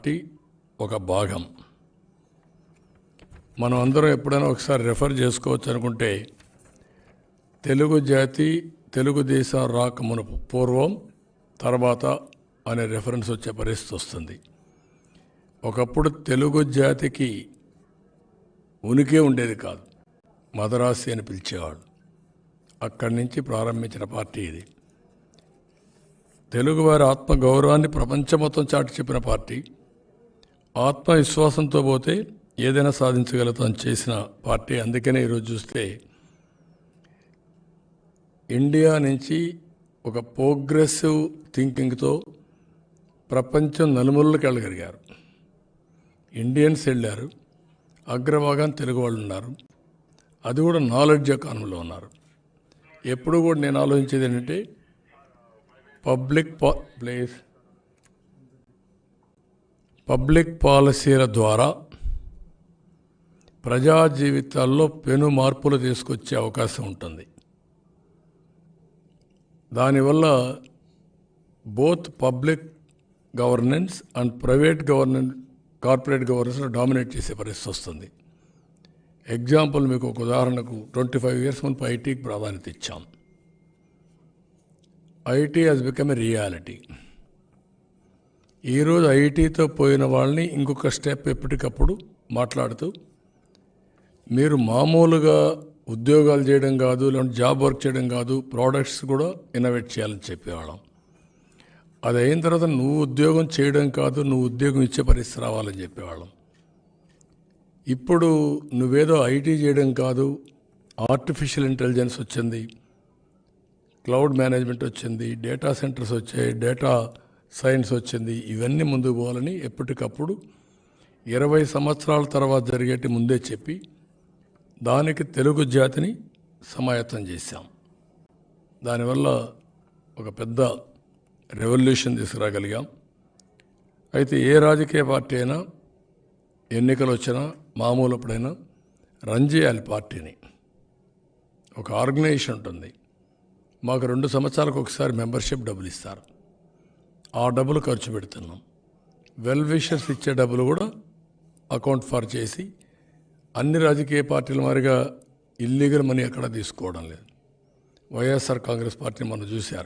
Party ఒక భాగం. మనం అందరం ఎప్పుడైనా ఒకసారి రెఫర్ చేసుకోవచ్చు అనుకుంటే తెలుగు జాతి తెలుగుదేశం రాక మునుపు పూర్వం తర్వాత అనే రెఫరెన్స్ వచ్చే పరిస్థితి వస్తుంది. ఒకప్పుడు తెలుగు జాతికి ఉనికే ఉండేది కాదు. మదరాసి అని పిలిచేవాడు అక్కడి నుంచి ప్రారంభించిన పార్టీ ఇది. తెలుగువారి ఆత్మగౌరవాన్ని ప్రపంచం మొత్తం చాటి చెప్పిన పార్టీ. ఆత్మవిశ్వాసంతో పోతే ఏదైనా సాధించగలుగుతాం చేసిన పార్టీ అందుకనే ఈరోజు చూస్తే ఇండియా నుంచి ఒక ప్రోగ్రెసివ్ థింకింగ్తో ప్రపంచం నలుమూలలకు వెళ్ళగలిగారు. ఇండియన్స్ వెళ్ళారు అగ్రభాగం తెలుగు వాళ్ళు ఉన్నారు అది కూడా నాలెడ్జ్ ఎకానమీలో ఉన్నారు. ఎప్పుడు కూడా నేను ఆలోచించేది ఏంటంటే పబ్లిక్ ప్లేస్ పబ్లిక్ పాలసీల ద్వారా ప్రజా జీవితాల్లో పెను మార్పులు తీసుకొచ్చే అవకాశం ఉంటుంది. దానివల్ల both public governance and private governance corporate governance dominate చేసే పరిస్థితి వస్తుంది. ఎగ్జాంపుల్ మీకు ఒక ఉదాహరణకు ట్వంటీ ఫైవ్ ఇయర్స్ ముందు ఐటీకి ప్రాధాన్యత ఇచ్చాం. IT has become a reality ఈరోజు ఐటీతో పోయిన వాళ్ళని ఇంకొక స్టెప్ ఎప్పటికప్పుడు మాట్లాడుతూ మీరు మామూలుగా ఉద్యోగాలు చేయడం కాదు లేదంటే జాబ్ వర్క్ చేయడం కాదు ప్రోడక్ట్స్ కూడా ఇన్నోవేట్ చేయాలని చెప్పేవాళ్ళం. అది అయిన తర్వాత నువ్వు ఉద్యోగం చేయడం కాదు నువ్వు ఉద్యోగం ఇచ్చే పరిస్థితి రావాలని చెప్పేవాళ్ళం. ఇప్పుడు నువ్వేదో ఐటీ చేయడం కాదు ఆర్టిఫిషియల్ ఇంటెలిజెన్స్ వచ్చింది క్లౌడ్ మేనేజ్మెంట్ వచ్చింది డేటా సెంటర్స్ వచ్చాయి డేటా సైన్స్ వచ్చింది ఇవన్నీ ముందుకు పోవాలని ఎప్పటికప్పుడు ఇరవై సంవత్సరాల తర్వాత జరిగేటి ముందే చెప్పి దానికి తెలుగు జాతిని సమాయత్తం చేశాం. దానివల్ల ఒక పెద్ద రెవల్యూషన్ తీసుకురాగలిగాం. అయితే ఏ రాజకీయ పార్టీ అయినా ఎన్నికలు వచ్చినా మామూలు అప్పుడైనా రన్ చేయాలి పార్టీని. ఒక ఆర్గనైజేషన్ ఉంటుంది. మాకు రెండు సంవత్సరాలకు ఒకసారి మెంబర్షిప్ డబ్బులు ఇస్తారు. ఆ డబ్బులు ఖర్చు పెడుతున్నాం. వెల్ విషర్స్ ఇచ్చే డబ్బులు కూడా అకౌంట్ ఫర్ చేసి అన్ని రాజకీయ పార్టీల మాదిరిగా ఇల్లీగల్ మనీ ఎక్కడ తీసుకోవడం లేదు. వైఎస్ఆర్ కాంగ్రెస్ పార్టీని మనం చూశారు.